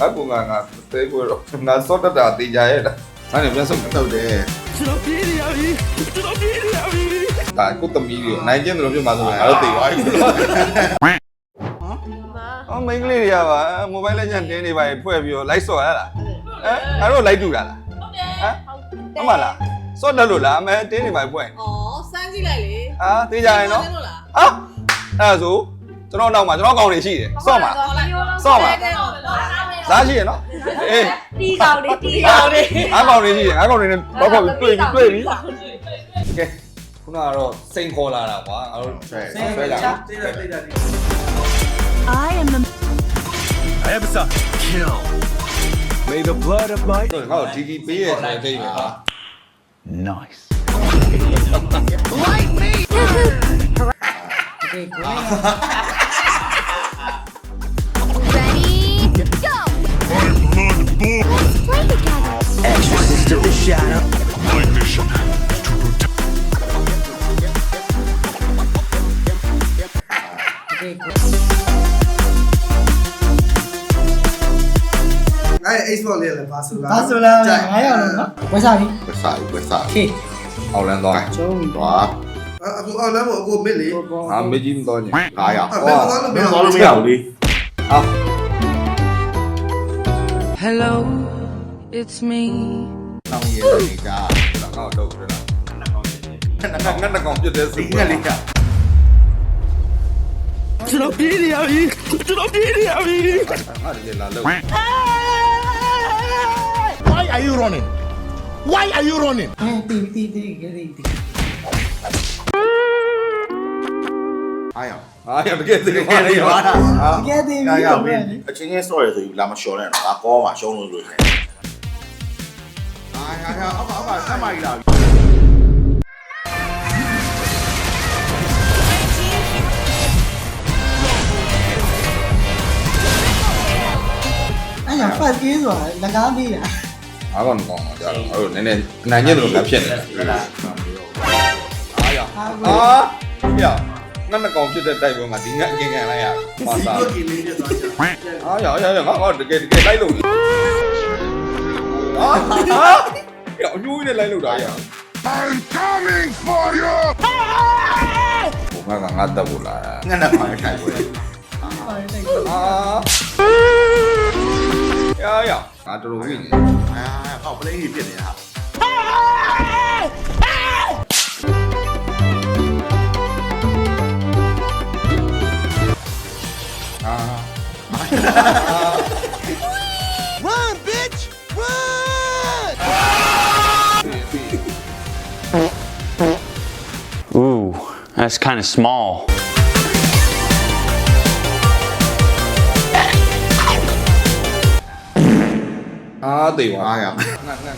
ငါကငါငါသေးကိုတော့ငါစော့တတာတေးကြရဲ့လားအဲ့ဒါပြန်ဆုံးတော့တယ်ဒါကိုသမီးတွေနိုင်ကျင်းတို့ပြမှာဆိုရင်ငါတို့တေးသွားပြီအော်မိန်းကလေးတွေကပါမိုဘိုင်းလက်ကျန်တင်းနေပါဖွဲ့ပြီးတော့လိုက်စော့ရလားဟမ်ငါတို့လိုက်တူတာလားဟုတ်တယ်ဟမ်ဟုတ်မလားစော့တယ်လို့လားအမဲတင်းနေပါဖွဲ့ဩစမ်းကြည့်လိုက်လေအာတေးကြရင်နော်လို့လားဟာအဲ့ဒါဆိုကျွန်တော်နောက်မှာကျွန်တော်ကောင်တွေရှိတယ်စော့မှာစော့ပါ စားရှိရနော်အေးတီကောင်လေးတီကောင်လေးငါကောင်တွေရှိတယ်ငါကောင်တွေနဲ့တော့ခေါ်ပြီးတွေ့ပြီးတွေ့ပြီးကဲခုနကတော့စိန်ခေါ်လာတာကွာငါတို့ဆွဲဆွဲကြတာတိတ်တာတိတ်တာ I am the I have a son. Kill. May the blood of my ဆိုရင်ငါတို့ဒီဒီပေးရတဲ့အိမ်ပဲဟာ nice. Ready, အဲ့ export လေးလည်းဘာဆိုလားဘာဆိုလားငါးယောက်လုံးနော်ဝက်စားပြီဝက်စားပြီဝက်စားပြီအောက်လန်းသွားကျုံသွားအခုအောက်လန်းမဟုတ်အခုမစ်လေငါမစ်ကြီးမသွားညငါးယောက်ဟောမင်းသွားလို့မရဘူးလေအာ Hello it's me တောင်းရနေကြတော့တော့တော့နှစ်ကောင်ငါနှစ်ကောင်ပြတ်တဲ့စီကလေးကကျွန်တော်ပြေးနေရပြီကျွန်တော်ပြေးနေရပြီဟာဒီလာလို့ are you running Why are you running အဲတီတီတီတီတီအားရဟာရတကယ်တကယ်ပါလေဟာတကယ်တီပြီတော့ပဲအချင်းချင်းဆော့ရဆိုပြီးလာမလျှော်နဲ့တော့ငါကောမှာရှုံးလို့လို့ရှင်အားရရအောက်အောက်ကဆက်မကြီးလာပြီအဲ့ညာဖတ်ကင်းဆိုတာလကားပေးတာ အားကောင်ကောင်တော့ကြာတော့အဲ့လိုနည်းနည်းနိုင်ညံ့လို့ငါဖြစ်နေတယ်အားရအာပြငါနဲ့ကောင်ဖြစ်တဲ့တိုက်ပွဲမှာဒီငါအကင်ကန်လိုက်ရပါဒီစားကိုကင်းလေးပြသွားချာအားရရရငါငါတကယ်တကယ်လိုက်လို့အာဟာပြအညူးနဲ့လိုက်လို့တာရ I'm coming for you ဘုမကငါတက်ဖို့လာငါနဲ့ပါထိုင်ပွဲအာရရ ငါတော်တော်ဝင်နေ အာဟောက်ပလိန်ကြီးပြစ်နေတာ အာ Run bitch Run Ooh, that's kind of small. အာတေးပါ အားရ ငါငါငါ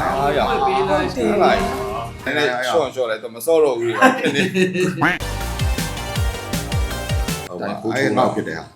အားရပေးလိုက်ပေးလိုက်နည်းနည်းရှော့ရှော့လိုက်တော့မစော့တော့ဘူးဖြစ်နေ ဟုတ်ပါအဲ့တော့ဖြစ်တယ်ဟာ ဟို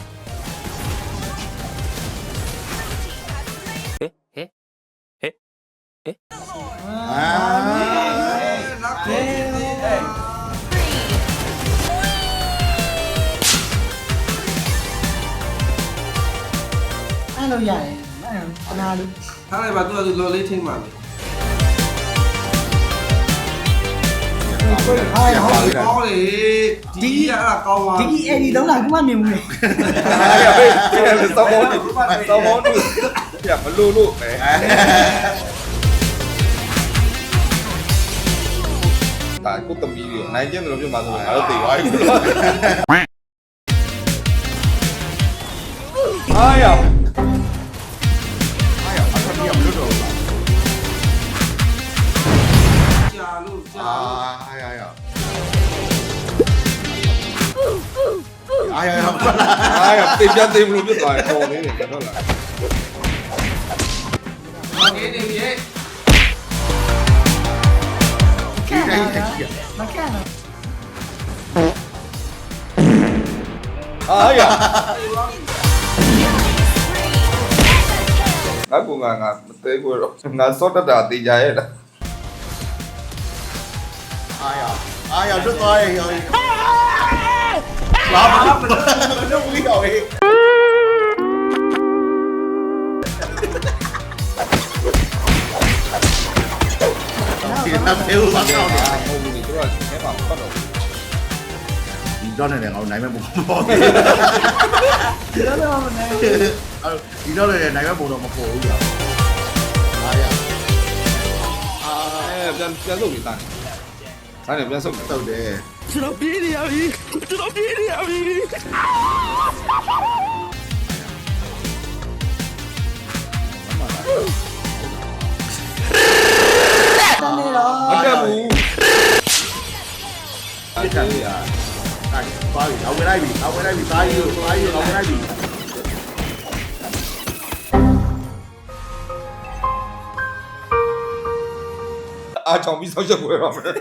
dài này bà tôi là lô thiên mà. Thôi. thôi thôi thôi tí là câu tí em đi đấu lại cũng ăn nhiều người. Sau bốn sau bốn kiểu mà lu lu. Đấy tại có tầm gì điều này chứ lúc nhưng mà rồi ở tỷ luôn. ai à? ai ai ai 아야, Ai à, tìm cho tim luôn cái bài cô đấy này đó là. Cái này là kìa. Ờ dạ. Đó của ngà ngà tế của ngà sốt đó. à giờ rút tôi rồi lỡ mình rút cái rồi 이런 애가 오늘 나이가 못 먹어. 이런 애가 오늘 나이가 이런 애가 나이가 못 먹고 오야. 아야. 아, 난 진짜 너무 이상해. အားရအဲပြန်ပြန်လုပ်ပြီးတာနေအဲ့ဒါပြန်ဆုပ်တယ်တော့တယ်ကျွန်တော်ပြေးနေရပြီကျွန်တော်ပြေးနေရပြီတနေတော့မတက်ဘူးပြစ်ချင်ရအဲ့ပါပြီအဝင်လိုက်ပြီအဝင်လိုက်ပြီသားကြီးကိုသားကြီးကိုအဝင်လိုက်ပြီအားချောင်ပြီးဆောက်ချက်ကိုရတော့မယ်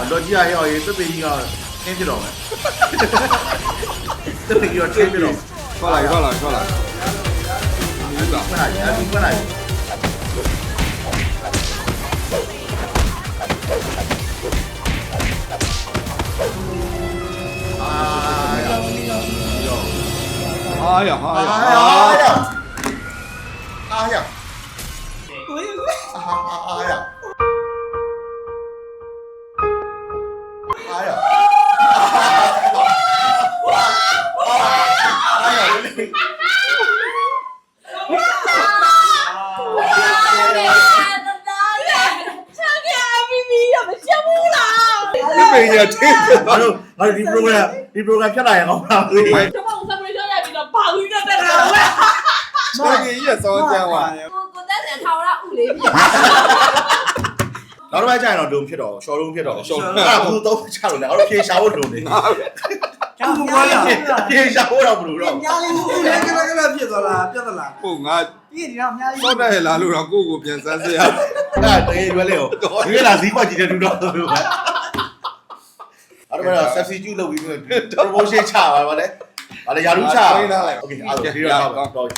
야, 너 니야 형, 이 뜨빙이가 캠이로. 뜨빙이가 캠이로. Qua này, qua này, qua này. Đứng lại. Qua này, đứng qua này. Ai à, ai à, ai à. Ai à. Ai à. ဒီပင်ရတင်းဘာလို့ဘာလို့ဒီ program ဒီ program ဖြတ်လာရအောင်လားဒီကျွန်မဦးစံမွေးပြောရပြီးတော့ဘာလို့တက်တာလဲဆောင်းကြီးရဆောင်းကြမ်းသွားကိုကိုတက်တဲ့ထောင်ရဥလေးပြနောက်တစ်ပတ်ကျရင်တော့ဒုံဖြစ်တော့ short လုံးဖြစ်တော့အဲ့ဒါဘူးတော့ချလို့လေအဲ့တော့ဖြေရှာဖို့ဒုံနေကြောက်ပွားရဖြေရှာဖို့တော့မလို့တော့ညာလေးဘူးလေကလကလဖြစ်သွားလားပြတ်သလားဟုတ်ငါဒီဒီတော့အများကြီးဆော့တဲ့လာလို့တော့ကိုကိုပြန်စမ်းစရာအဲ့ဒါတကယ်ရွယ်လေဟိုဒီကလာဇီးပွက်ကြည့်တဲ့လူတော့ အဲ့တော့အဲ့တော့ substitute လုပ်ပြီး promotion ချပါပါလေ။ဘာလဲယာလူချပါ။ Okay အဲ့ဒါပြီးတော့တော့တော့